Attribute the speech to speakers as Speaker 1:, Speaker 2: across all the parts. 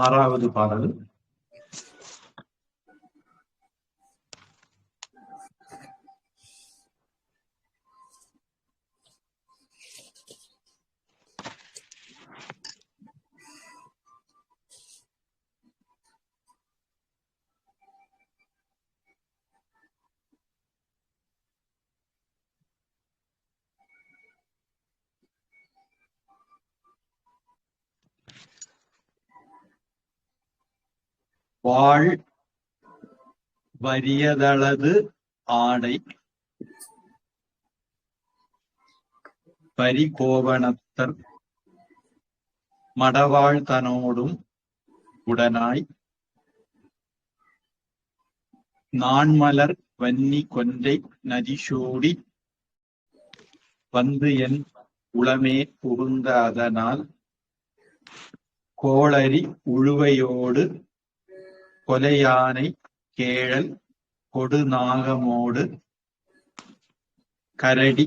Speaker 1: ஆறாவது பாடல். வாழ் வரியதளது ஆடை பரிகோவணத்தர் மடவாழ்தனோடும் உடனாய் நான்மலர் வன்னி கொன்றை நதிசூடி வந்து என் உளமே புகுந்த அதனால் கோளரி உழுவையோடு கொலையானை கேழல் கொடுநாகமோடு கரடி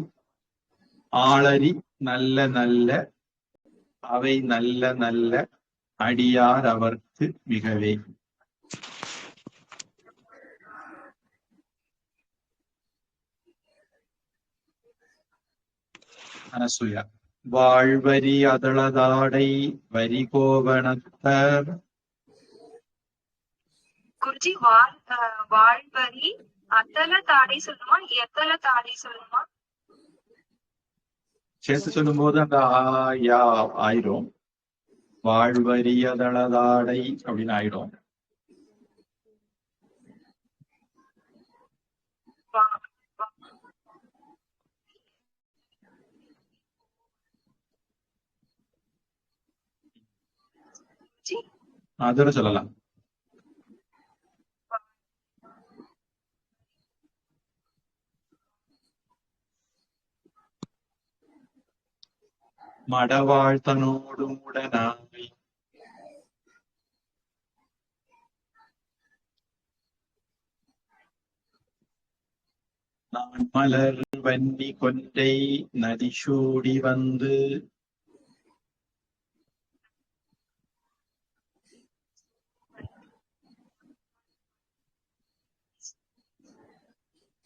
Speaker 1: ஆளரி நல்ல நல்ல அவை நல்ல நல்ல அடியார் அவர்க்கு மிகவே. அனசூயா வாழ்வரி அதளதாடை வரிகோவணத்தர்
Speaker 2: குருஜி வாழ் வாழ்வரி அத்தல தாடை சொல்லுமா? எத்தல தாடை சொல்லுமா?
Speaker 1: சேர்த்து சொல்லும்போது அந்த ஆ யா ஆயிரும். வாழ்வரியதளதாடை அப்படின்னு ஆயிடும் அதோட சொல்லலாம். மடவாழ்த்தனோடும் உடனாய் நான் மலர் வன்னி கொன்றை நதிசூடி வந்து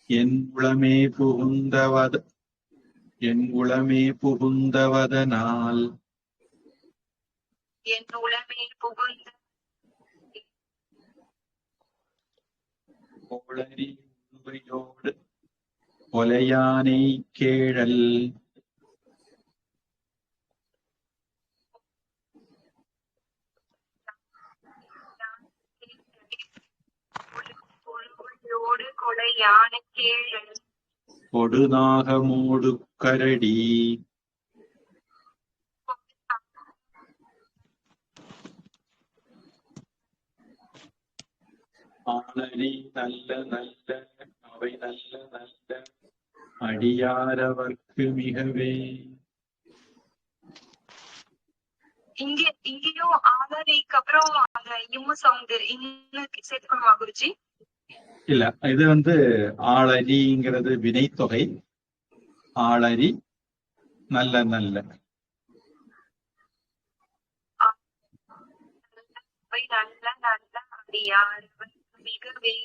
Speaker 1: என் உளமே புகுந்தவத என் உளமே புகுந்தவதனால்.
Speaker 2: என் உளமே புகுந்த
Speaker 1: கோளரி உருவையோடு கொலையானை கேழல்
Speaker 2: பொழுதோடு கொலை யானை கேழல்
Speaker 1: கொடுநாகமோடு கரடி ஆளரி நல்ல நல்ல அவை நல்ல நல்ல அடியாரவர்க்கு மிகவே.
Speaker 2: இங்க இங்கேயும் ஆலரிக்கு அப்புறம் அந்த இம்மு சவுண்ட் இன்னும் சேர்த்துக்கணுமா குருஜி?
Speaker 1: இல்ல இது வந்து ஆளரிங்கிறது வினைத்தொகை. ஆளரி நல்ல நல்ல.
Speaker 2: அவை நல்ல நல்ல அடியார் மிகவே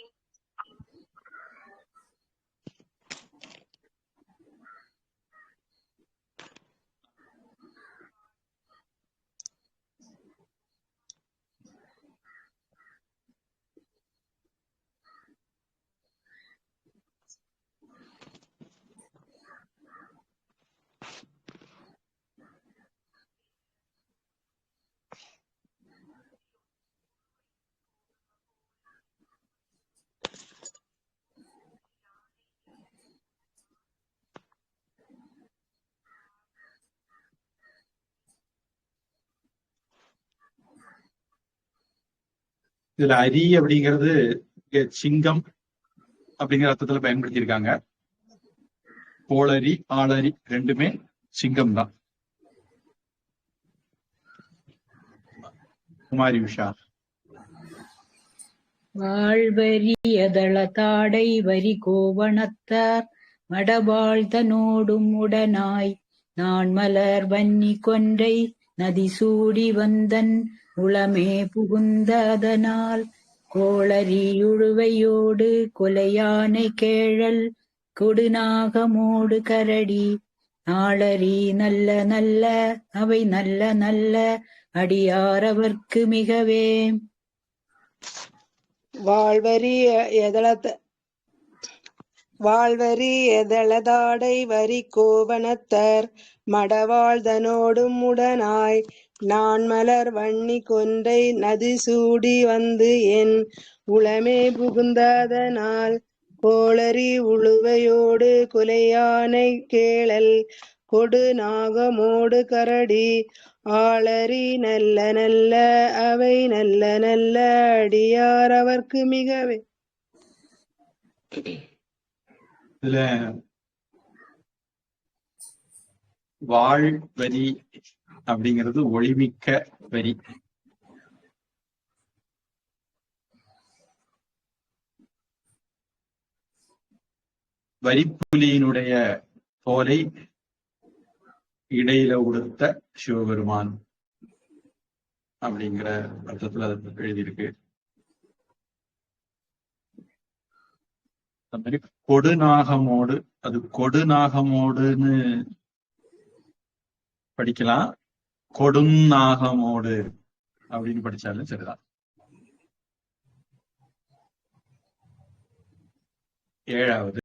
Speaker 1: இதுல அரி அப்படிங்கிறது சிங்கம் அப்படிங்கிற அர்த்தத்துல பயன்படுத்தியிருக்காங்க. போலரி ஆளரி ரெண்டுமே சிங்கம் தான் குமாரி உஷா.
Speaker 3: வாழ்வரியதள தாடை வரி கோவணத்தார் மடவாழ்தனோடும் உடனாய். நான் மலர் வன்னி கொன்றை நதி சூடி வந்தன் குளமே புகுந்த அதனால் கோளரியுழுவையோடு கொலையானை கேழல் கொடுநாகமோடு கரடி. நாளரி நல்ல நல்ல அவை நல்ல நல்ல அடியாரவர்க்கு மிகவே.
Speaker 4: வாழ்வரி எதளத வாழ்வரி எதளதாடை வரி கோவணத்தர் மடவாழ்தனோடும் உடனாய் நான் மலர் வன்னி கொன்றை நதி சூடி வந்து என் உளமே புகுந்தாதனால் கோளறி உழுவையோடு குலையானை கேளல் கொடு நாகமோடு கரடி ஆளறி நல்ல நல்ல அவை நல்ல நல்ல அடியார் அவர்க்கு மிகவே.
Speaker 1: இதுல வாழ் வரி அப்படிங்கிறது ஒளிமிக்க வரி. வரிப்புலியினுடைய தோலை இடையில உடுத்த சிவபெருமான் அப்படிங்கிற அர்த்தத்துல அது எழுதியிருக்கு. அந்த மாதிரி கொடுநாகமோடு அது கொடுநாகமோடுன்னு படிக்கலாம். கொடுநாகமோடு அப்படின்னு படிச்சாலும் சரிதான். ஏழாவது.